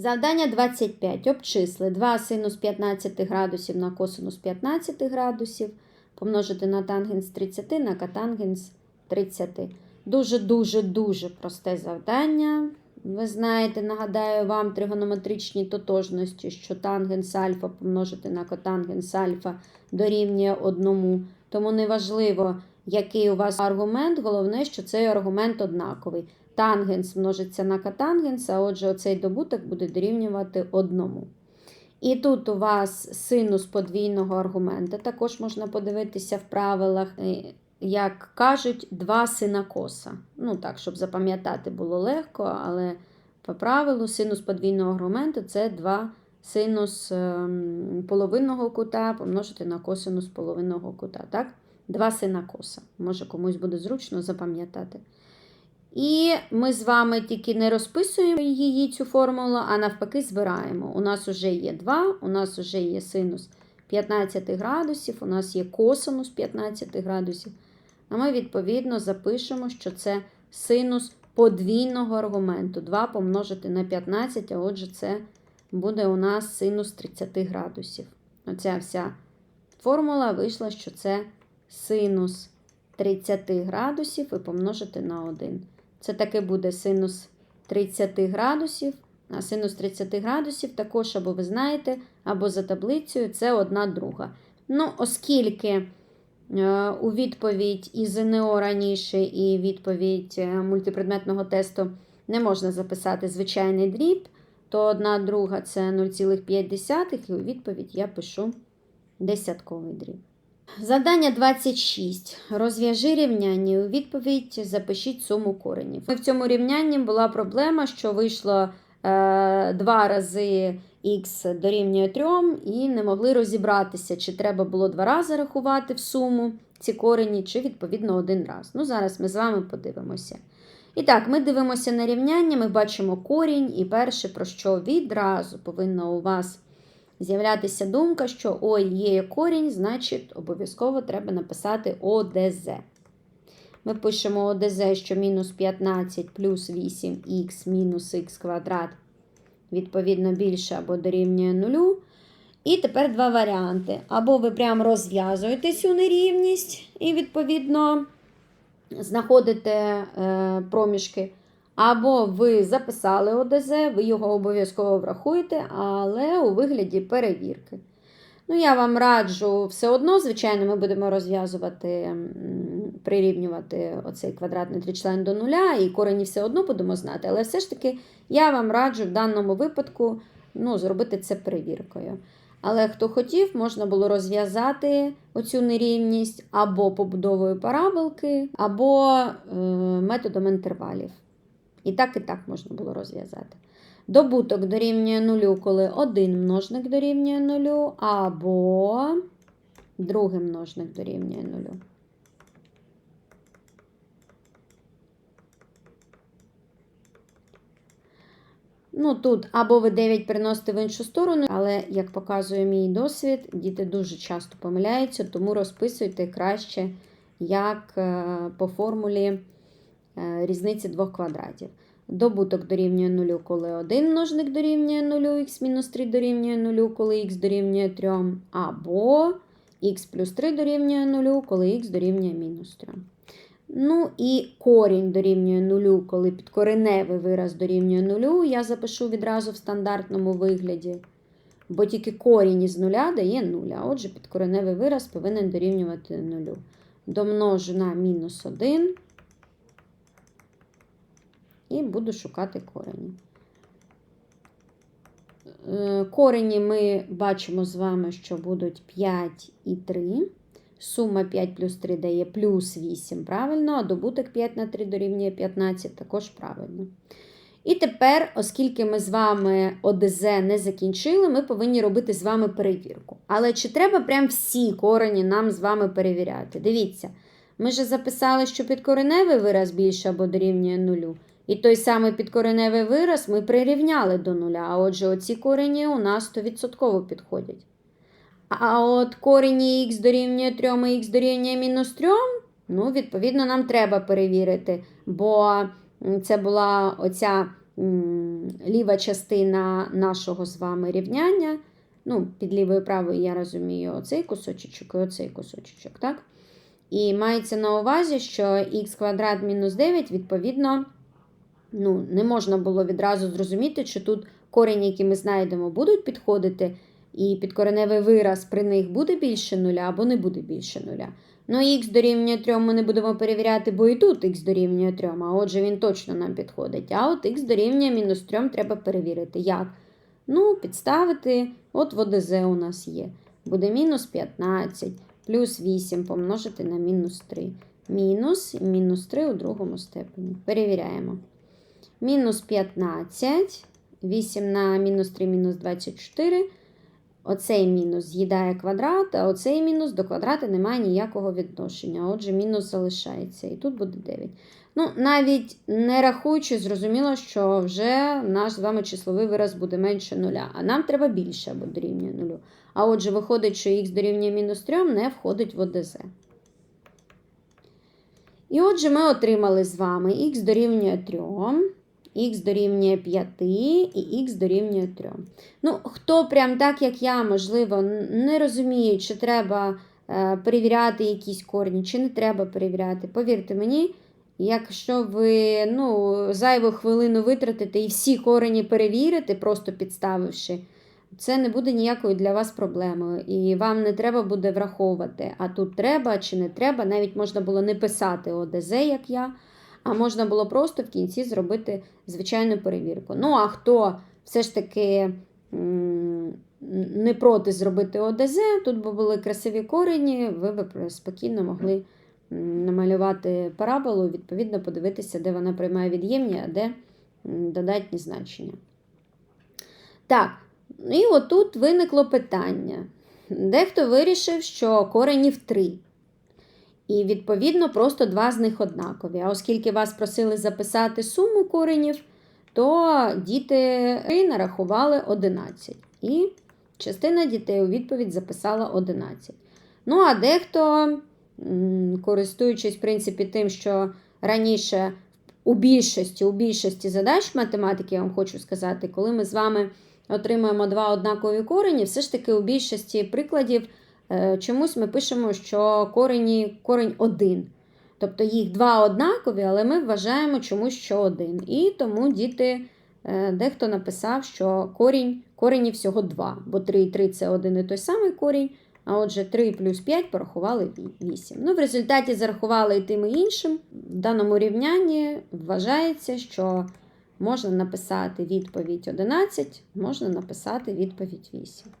Завдання 25. Обчисли 2 синус 15 градусів на косинус 15 градусів. Помножити на тангенс 30 на катангенс 30. Дуже-дуже-дуже просте завдання. Ви знаєте, нагадаю вам тригонометричні тотожності, що тангенс альфа помножити на котангенс альфа дорівнює одному. Тому неважливо, який у вас аргумент, головне, що цей аргумент однаковий. Тангенс множиться на катангенс, а отже, оцей добуток буде дорівнювати одному. І тут у вас синус подвійного аргумента. Також можна подивитися в правилах, е, як кажуть, два сина коса. Ну так, щоб запам'ятати було легко, але по правилу синус подвійного аргументу це 2 синус ем, половинного кута помножити на косинус половинного кута. Так? Два сина коса. Може, комусь буде зручно запам'ятати. І ми з вами тільки не розписуємо її цю формулу, а навпаки, збираємо. У нас вже є 2, у нас вже є синус 15 градусів, у нас є косинус 15 градусів. А ми, відповідно, запишемо, що це синус подвійного аргументу. 2 помножити на 15, а отже, це буде у нас синус 30 градусів. Оця вся формула вийшла, що це синус 30 градусів і помножити на 1. Це таки буде синус 30 градусів. А синус 30 градусів також, або ви знаєте, або за таблицею це одна друга. Ну, оскільки е, у відповідь і ЗНО раніше, і відповідь е, мультипредметного тесту не можна записати звичайний дріб, то одна друга це 0,5, і у відповідь я пишу десятковий дріб. Завдання 26. Розв'яжи рівняння. У відповідь запишіть суму коренів. В цьому рівнянні була проблема, що вийшло е, два рази х дорівнює 3 і не могли розібратися, чи треба було два рази рахувати в суму ці корені, чи відповідно один раз. Ну, зараз ми з вами подивимося. І так, ми дивимося на рівняння, ми бачимо корінь, і перше, про що відразу повинно у вас з'являтися думка, що ой, є корінь, значить обов'язково треба написати ОДЗ. Ми пишемо ОДЗ, що мінус 15 плюс 8х мінус х квадрат, відповідно, більше або дорівнює нулю. І тепер два варіанти. Або ви прям розв'язуєте цю нерівність і, відповідно, знаходите е, проміжки. Або ви записали ОДЗ, ви його обов'язково врахуєте, але у вигляді перевірки. Ну, я вам раджу все одно, звичайно, ми будемо розв'язувати, прирівнювати оцей квадратний тричлен до нуля, і корені все одно будемо знати. Але все ж таки я вам раджу в даному випадку ну, зробити це перевіркою. Але хто хотів, можна було розв'язати оцю нерівність або побудовою параболки, або е, методом інтервалів. І так, і так можна було розв'язати. Добуток дорівнює нулю, коли один множник дорівнює нулю, або другий множник дорівнює нулю. Ну, тут або ви 9 переносите в іншу сторону, але, як показує мій досвід, діти дуже часто помиляються, тому розписуйте краще, як е, по формулі різниці двох квадратів. Добуток дорівнює 0, коли 1 множник дорівнює 0, х мінус 3 дорівнює 0, коли х дорівнює 3, або х плюс 3 дорівнює 0, коли х дорівнює мінус 3. Ну і корінь дорівнює 0, коли підкореневий вираз дорівнює 0, я запишу відразу в стандартному вигляді. Бо тільки корінь із нуля дає 0, а отже, підкореневий вираз повинен дорівнювати 0. Домножу на мінус 1 і буду шукати корені. Е, Корені ми бачимо з вами, що будуть 5 і 3. Сума 5 плюс 3 дає плюс 8, правильно, а добуток 5 на 3 дорівнює 15, також правильно. І тепер, оскільки ми з вами ОДЗ не закінчили, ми повинні робити з вами перевірку. Але чи треба прям всі корені нам з вами перевіряти? Дивіться, ми ж записали, що підкореневий вираз більше або дорівнює нулю. І той самий підкореневий вираз ми прирівняли до нуля. А отже, оці корені у нас 100% підходять. А от корені х дорівнює 3 і х дорівнює мінус 3, ну, відповідно, нам треба перевірити, бо це була оця ліва частина нашого з вами рівняння. Ну, під лівою і правою я розумію оцей кусочок і оцей кусочок, так? І мається на увазі, що х квадрат мінус 9, відповідно, ну, не можна було відразу зрозуміти, чи тут корені, які ми знайдемо, будуть підходити, і підкореневий вираз при них буде більше нуля або не буде більше нуля. Ну, х дорівнює 3 ми не будемо перевіряти, бо і тут х дорівнює 3, а отже, він точно нам підходить. А от х дорівнює мінус 3 треба перевірити. Як? Ну, підставити, от в ОДЗ у нас є. Буде мінус 15 плюс 8 помножити на мінус 3. Мінус мінус 3 у другому степені. Перевіряємо. Мінус 15, 8 на мінус 3, мінус 24. Оцей мінус з'їдає квадрат, а оцей мінус до квадрата не має ніякого відношення. Отже, мінус залишається. І тут буде 9. Ну, навіть не рахуючи, зрозуміло, що вже наш з вами числовий вираз буде менше нуля. А нам треба більше або дорівнює нулю. А отже, виходить, що х дорівнює мінус 3 не входить в ОДЗ. І отже, ми отримали з вами х дорівнює 3, х дорівнює 5 і х дорівнює 3. Ну, хто прям так, як я, можливо, не розуміє, чи треба е, перевіряти якісь корні, чи не треба перевіряти. Повірте мені, якщо ви ну, зайву хвилину витратите і всі корені перевірите, просто підставивши, це не буде ніякою для вас проблемою. І вам не треба буде враховувати, а тут треба чи не треба. Навіть можна було не писати ОДЗ, як я, а можна було просто в кінці зробити звичайну перевірку. Ну, а хто все ж таки не проти зробити ОДЗ, тут були красиві корені, ви б спокійно могли намалювати параболу, відповідно, подивитися, де вона приймає від'ємні, а де додатні значення. Так, і отут виникло питання. Дехто вирішив, що коренів 3. І, відповідно, просто два з них однакові. А оскільки вас просили записати суму коренів, то діти нарахували 11. І частина дітей у відповідь записала 11. Ну, а дехто, користуючись, в принципі, тим, що раніше у більшості, у більшості задач математики, я вам хочу сказати, коли ми з вами отримуємо два однакові корені, все ж таки у більшості прикладів чомусь ми пишемо, що корені, корень один. Тобто їх два однакові, але ми вважаємо чомусь, що один. І тому діти, е, дехто написав, що корінь, корені всього два, бо 3 і 3 це один і той самий корінь. А отже, 3 плюс 5 порахували 8. Ну, в результаті зарахували і тим і іншим. В даному рівнянні вважається, що можна написати відповідь 11, можна написати відповідь 8.